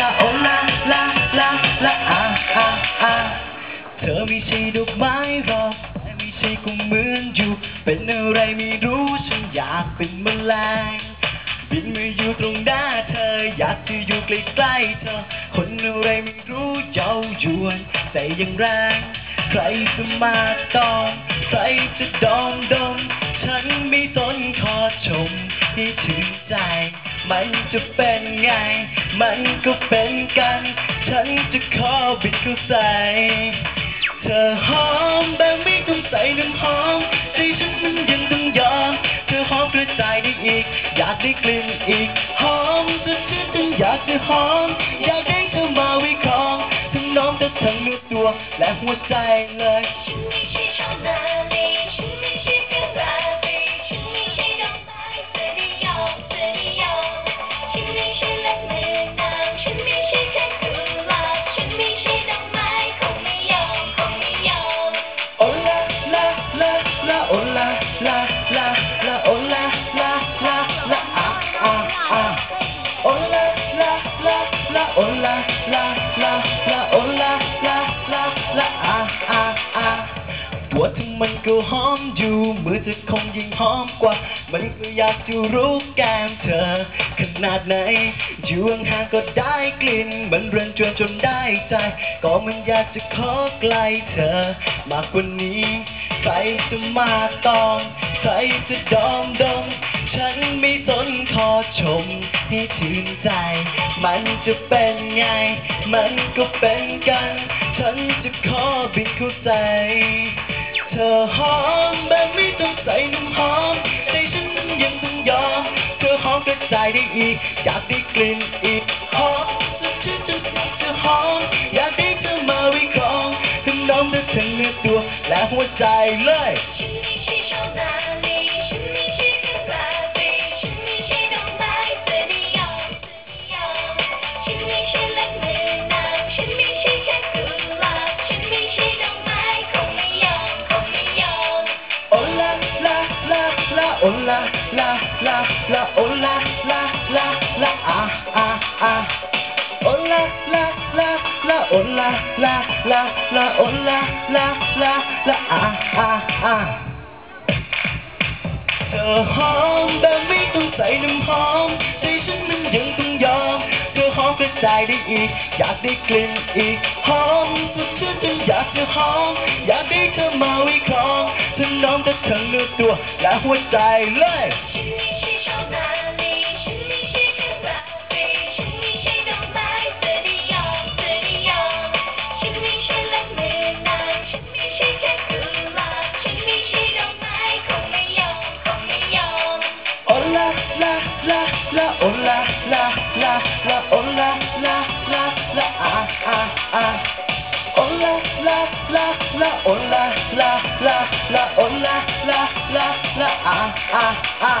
ลาโอลาลาลาลาอาอาอาเธอไม่ใช่ดอกไม้หรอกแต่ไม่ใช่ก็เหมือนอยู่ เป็นอะไรไม่รู้ฉันอยากเป็นแมลงบินมาอยู่ตรงหน้าเธอ อยากจะอยู่ใกล้ๆเธอ คนอะไรไม่รู้เย้ายวนใจยังแรงใครจะมาตอมใครจะดอมดม ฉันไม่สนขอชมให้ถึงใจ มันจะเป็นไง มันก็เป็นกัน ฉันจะขอบิดเข้าใส่เธอหอมแบบไม่ต้องใส่น้ำหอมใจฉันมันยังต้องยอม เธอหอมกระจายได้อีก อยากได้กลิ่นอีก หอมจนฉันต้องอยากจะหอม อยากได้เธอมาไว้ครอง ทั้งน้องทั้งทั้งเนื้อตัวและหัวใจเลยฉันไม่ใช่ชาวนาลี วถึงมันก็หอมอยู่ มือเธอคงยิ่งหอมกว่า มันก็อยากจะรู้แก้มเธอ ขนาดไหน อยู่ห่างๆก็ได้กลิ่น มันเรือนจวนจนได้ใจ ก็มันอยากจะขอใกล้เธอ มากกว่านี้ ใครจะมาตอมใครจะดอมดม ฉันไม่สนขอชมให้ถึงใจ มันจะเป็นไง มันก็เป็นกัน ฉันจะขอบินเข้าใจ อหอมแบบไม่ต้องใส่น้ำหอมใจฉันยังต้องยอม เธอหอมกระจายได้อีกอยากได้กลิ่นอีกหอมฉันจะอยากจะหอมอยากได้เธอมาไว้ครองทั้งน้องและทั้งเนื้อตัวและหัวใจเลย โอลาลาลาลาโอลาลาลาลาอาอาอาโอลาลาลาลาโอลาลาลาลาโอลาลาลาลาอาอาอาเธอหอมแบบไม่ต้องใส่น้ำหอมใจฉันมันยังต้องยอมเธอหอมกระจายได้อีก อยากได้กลิ่นอีกหอมสุดชื่นจนอยากจะหอมอยากได้เธอมาไว้ครองทั้งน้อง ทั้งเนื้อตัวและหัวใจเลยฉันมีฉันรักม้เธอนิยมเธอนิยมฉันม่ใช่เล็บมือนางฉันแค่กลาบฉันม่ใช่ดอกไม้คงไม่ยอมคงไม่ยอมโอลาลาลาลาโอลาลาลาลาอาอาอาอาโอลาลาลาลาโอลาลาลาลาโอลา ลาลาลาอาอาอา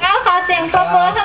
เอาขอเสียงปรบมือให้